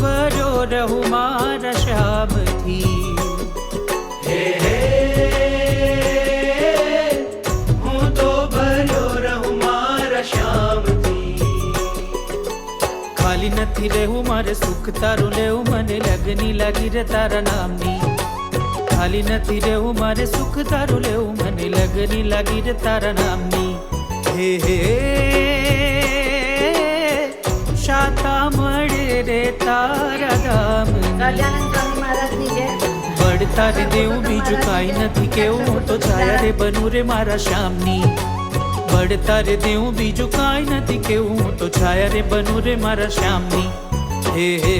ભજો રહુ મારા શાબથી ખાલી નથી રહેવું મારે સુખ તારું લેવું મને લગની લાગી રે તારા નામની. ખાલી નથી રહેવું મારે સુખ તારું લેવું મને લગની લાગી રે તારા નામની. હે હે તારા ધામ વડતા રે દેવું બીજું કાંઈ નથી. કેવું હું તો છાયા રે બનું રે મારા શ્યામની. વડતા રે દેવું બીજું કાંઈ નથી. કેવું હું તો છાયા રે બનું રે મારા શ્યામની. હે હે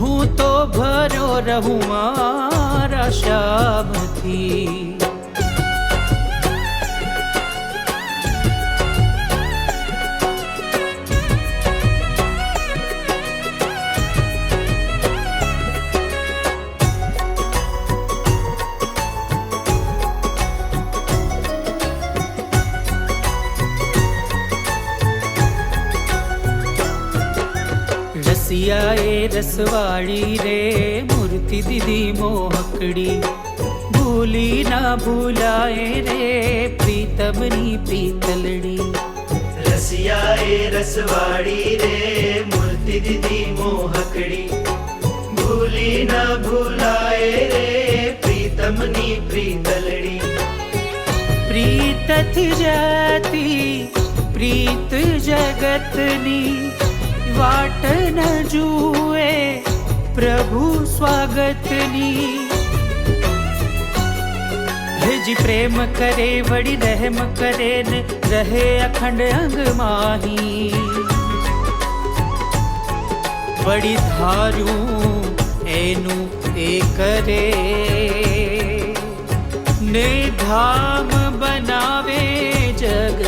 હું તો ભર્યો રહું મારા શ્યામથી. રસિયા એ રસવાળી રે મૂર્તિ દીદી મોહકડી. ભૂલી ના ભૂલાય રે પ્રીતમની પીતલડી. રસિયા એ રસવાળી રે મૂર્તિ દીદી મોહકડી. ભૂલી ના ભૂલાય રે પ્રીતમની પ્રીતલડી પ્રીતથી જતી પ્રીત જગતની. વાટ ન જુએ, પ્રભુ સ્વાગતની. હેજી પ્રેમ કરે, વળી રહેમ કરે ને, રહે અખંડ અંગ માહી. વળી ધારું એનું એ કરે, ને ધામ બનાવે જગ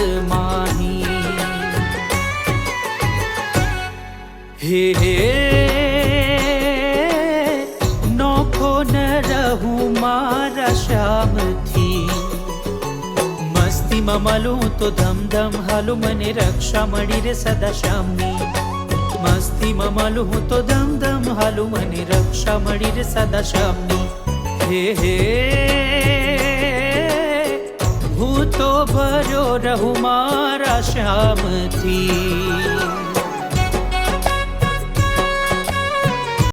હે હે, નોખો ન રહું મારા શ્યામથી. મસ્તીમાં મળું તો ધમધમ ધમ હાલું, મને રક્ષા મળી રે સદા શ્યામની. મસ્તીમાં મળું તો ધમધમ ધમ હાલું, મને રક્ષા મળી રે સદા શ્યામની. હે હે, હું તો ભર્યો રહું મારા શ્યામથી.